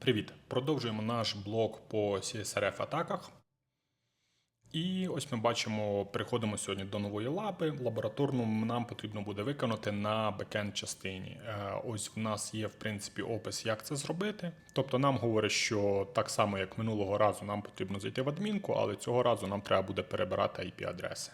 Привіт! Продовжуємо наш блок по CSRF атаках. І ось ми бачимо, переходимо сьогодні до нової лапи. Лабораторну нам потрібно буде виконати на бекенд частині. Е, Ось в нас є в принципі опис, як це зробити. Тобто нам говорить, що так само, як минулого разу, нам потрібно зайти в адмінку, але цього разу нам треба буде перебирати IP-адреси.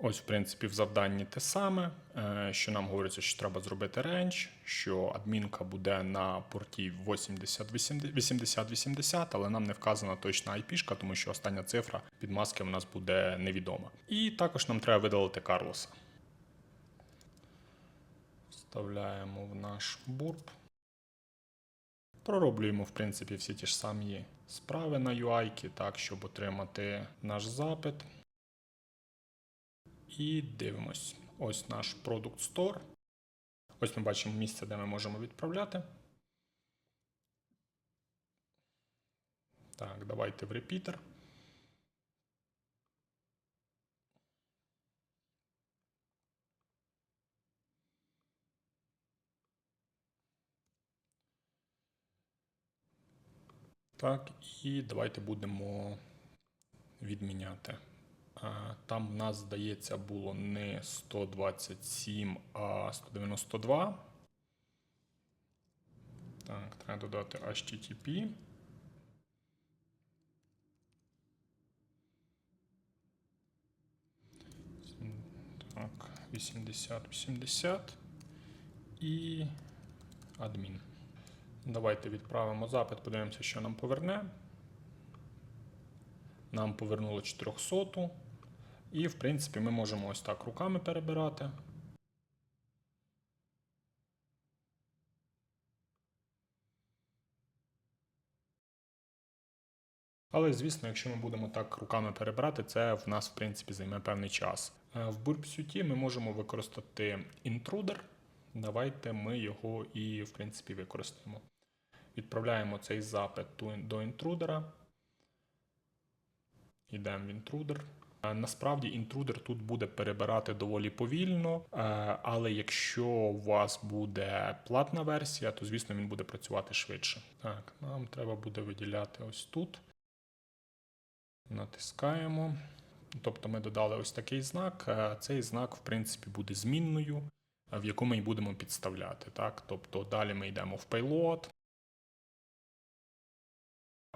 Ось, в принципі, в завданні те саме, е, що нам говориться, що треба зробити рендж, що адмінка буде на порті 8080, але нам не вказана точна IP, тому що остання цифра під маски в нас буде невідома. І також нам треба видалити Карлоса. Вставляємо в наш бурп. Пророблюємо, в принципі, всі ті ж самі справи на UI, так, щоб отримати наш запит. І дивимось. Ось наш Product Store. Ось ми бачимо місце, де ми можемо відправляти. Так, давайте в репітер. Так, і давайте будемо відміняти. А, Там в нас, здається, було не 127, а 192. Так, треба додати HTTP. Так, 80, 80 і адмін. Давайте відправимо запит, подивимося, що нам поверне. Нам повернуло 400. І, в принципі, ми можемо ось так руками перебирати. Але, звісно, якщо ми будемо так руками перебирати, це в нас, в принципі, займе певний час. Е, В BurpSuite ми можемо використати інтрудер. Давайте ми його і, в принципі, використаємо. Відправляємо цей запит до інтрудера. Йдемо в інтрудер. Е, Насправді інтрудер тут буде перебирати доволі повільно, е, але якщо у вас буде платна версія, то звісно він буде працювати швидше. Так, нам треба буде виділяти ось тут. Натискаємо. Тобто ми додали ось такий знак. Е, Цей знак, в принципі, буде змінною, в яку ми й будемо підставляти. Так? Тобто далі ми йдемо в payload.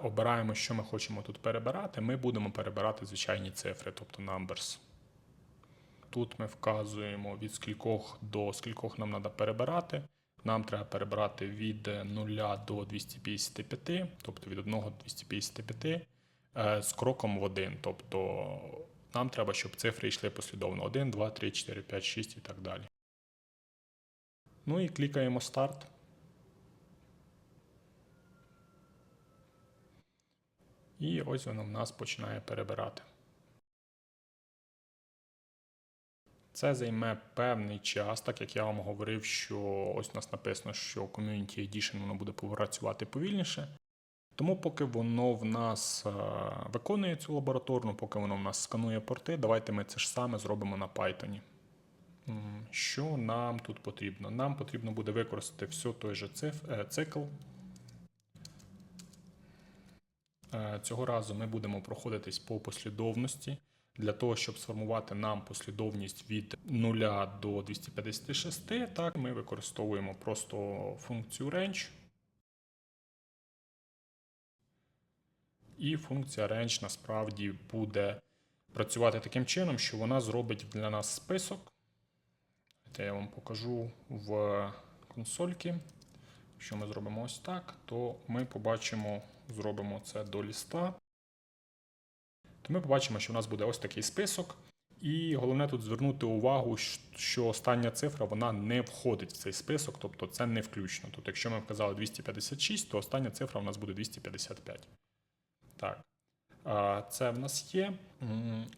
Обираємо, що ми хочемо тут перебирати. Ми будемо перебирати звичайні цифри, тобто numbers. Тут ми вказуємо від скількох до скількох нам треба перебирати. Нам треба перебирати від 0 до 255, тобто від 1 до 255 е, з кроком в 1. Тобто нам треба, щоб цифри йшли послідовно 1, 2, 3, 4, 5, 6 і так далі. Ну і клікаємо старт. І ось воно в нас починає перебирати. Це займе певний час, так як я вам говорив, що ось у нас написано, що Community Edition воно буде працювати повільніше. Тому, поки воно в нас е, виконує цю лабораторну, поки воно в нас сканує порти, давайте ми це ж саме зробимо на Python. Що нам тут потрібно? Нам потрібно буде використати все той же е, цикл. Е, Цього разу ми будемо проходитись по послідовності. Для того, щоб сформувати нам послідовність від 0 до 256, так, ми використовуємо просто функцію range. І функція range насправді буде працювати таким чином, що вона зробить для нас список. Це я вам покажу в консольки. Якщо ми зробимо ось так, то ми побачимо, зробимо це до ліста. То ми побачимо, що у нас буде ось такий список. І головне тут звернути увагу, що остання цифра вона не входить в цей список, тобто це не включно. Тобто, якщо ми вказали 256, то остання цифра у нас буде 255. Так. Це в нас є.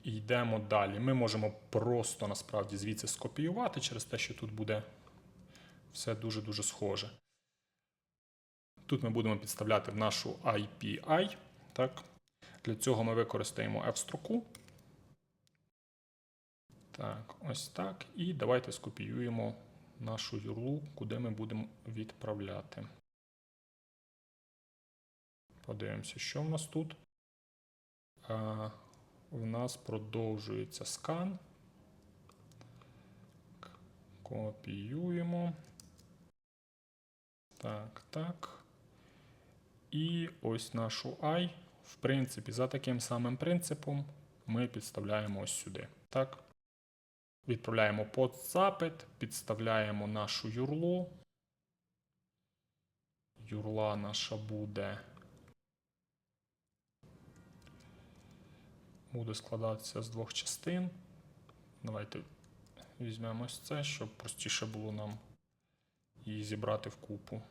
Йдемо далі. Ми можемо просто насправді звідси скопіювати через те, що тут буде все дуже-дуже схоже. Тут ми будемо підставляти нашу IPI. Так. Для цього ми використаємо F-строку. Так, ось так. І давайте скопіюємо нашу юрлу, куди ми будемо відправляти. Подивимося, що в нас тут. А, в нас продовжується скан. Копіюємо. Так, так. І ось нашу I. В принципі, за таким самим принципом ми підставляємо ось сюди. Так. Відправляємо под запит, підставляємо нашу юрлу. Юрла наша буде. Буде складатися з двох частин. Давайте візьмемо ось це, щоб простіше було нам її зібрати в купу.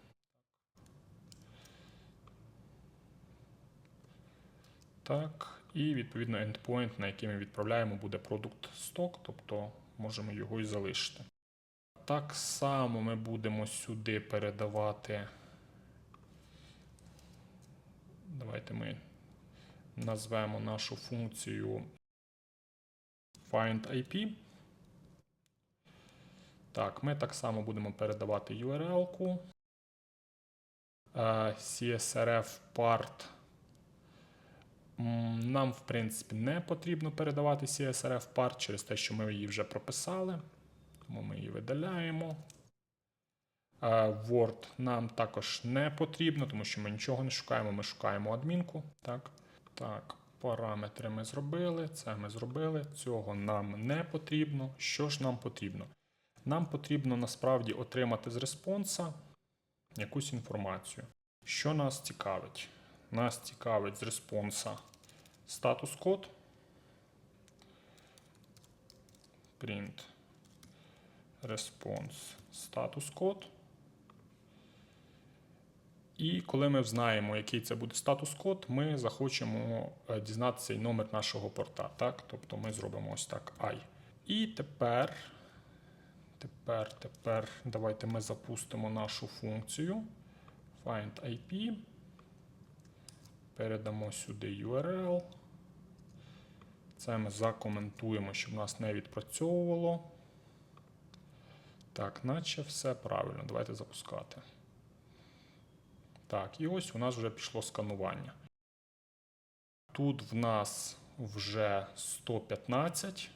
Так, і відповідно endpoint, на який ми відправляємо, буде продукт stock, тобто можемо його і залишити. Так само ми будемо сюди передавати. Давайте ми назвемо нашу функцію find IP. Так, ми так само будемо передавати URL-ку. Е, CSRF part. Нам, в принципі, не потрібно передавати CSRF part через те, що ми її вже прописали. Тому ми її видаляємо. Е, Word нам також не потрібно, тому що ми нічого не шукаємо, ми шукаємо адмінку. Так, так, параметри ми зробили, це ми зробили. Цього нам не потрібно. Що ж нам потрібно? Нам потрібно насправді отримати з респонса якусь інформацію. Що нас цікавить? Нас цікавить з респонса статус код. Print response статус код. І коли ми взнаємо, який це буде статус код, ми захочемо е, дізнатися номер нашого порта. Так? Тобто ми зробимо ось так I. І тепер, тепер, тепер давайте ми запустимо нашу функцію find IP. Передамо сюди URL. Це ми закоментуємо, щоб нас не відпрацьовувало. Так, наче все правильно. Давайте запускати. Так, і ось у нас вже пішло сканування. Тут в нас вже 115.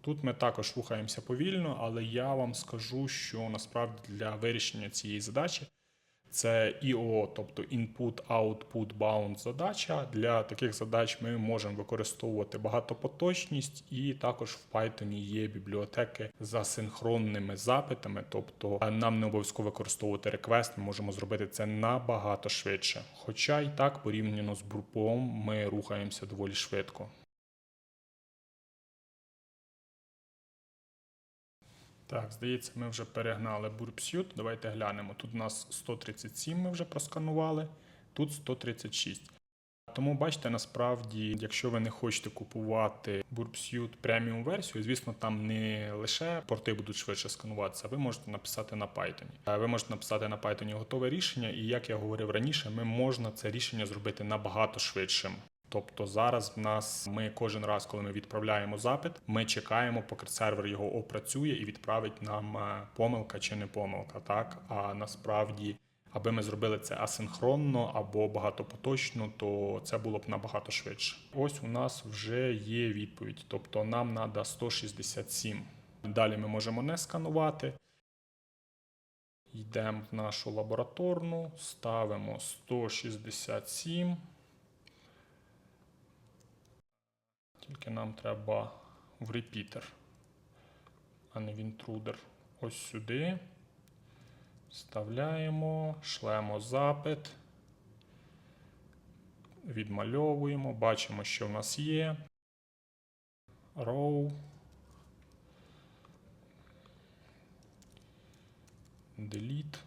Тут ми також рухаємося повільно, але я вам скажу, що насправді для вирішення цієї задачі це IO, тобто Input, Output, Bound задача. Для таких задач ми можемо використовувати багатопоточність, і також в Python є бібліотеки з асинхронними запитами, тобто нам не обов'язково використовувати реквест, ми можемо зробити це набагато швидше. Хоча і так, порівняно з бурпом, ми рухаємося доволі швидко. Так, здається, ми вже перегнали BurpSuite. Давайте глянемо. Тут у нас 137 ми вже просканували, тут 136. Тому бачите, насправді, якщо ви не хочете купувати BurpSuite преміум версію, звісно, там не лише порти будуть швидше скануватися, ви можете написати на Python. Е, Ви можете написати на Python готове рішення, і як я говорив раніше, ми можна це рішення зробити набагато швидшим. Тобто зараз в нас ми кожен раз, коли ми відправляємо запит, ми чекаємо, поки сервер його опрацює і відправить нам е, помилка чи не помилка. Так а насправді, аби ми зробили це асинхронно або багатопоточно, то це було б набагато швидше. Ось у нас вже є відповідь, тобто нам треба 167. Далі ми можемо не сканувати. Йдемо в нашу лабораторну, ставимо 167. Тільки нам треба в репітер, а не в інтрудер. Ось сюди. Вставляємо, шлемо запит, відмальовуємо, бачимо, що в нас є. Row. Delete.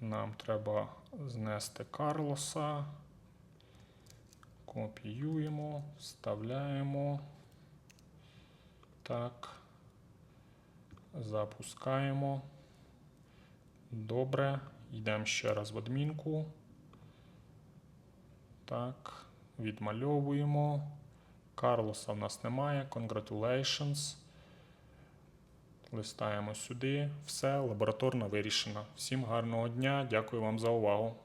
Нам треба знести Карлоса. Копіюємо, вставляємо. Так. Запускаємо. Добре. Йдемо ще раз в адмінку. Так. Відмальовуємо. Карлоса в нас немає. Congratulations. листаємо сюди. Все, лабораторно вирішено. Всім гарного дня, дякую вам за увагу.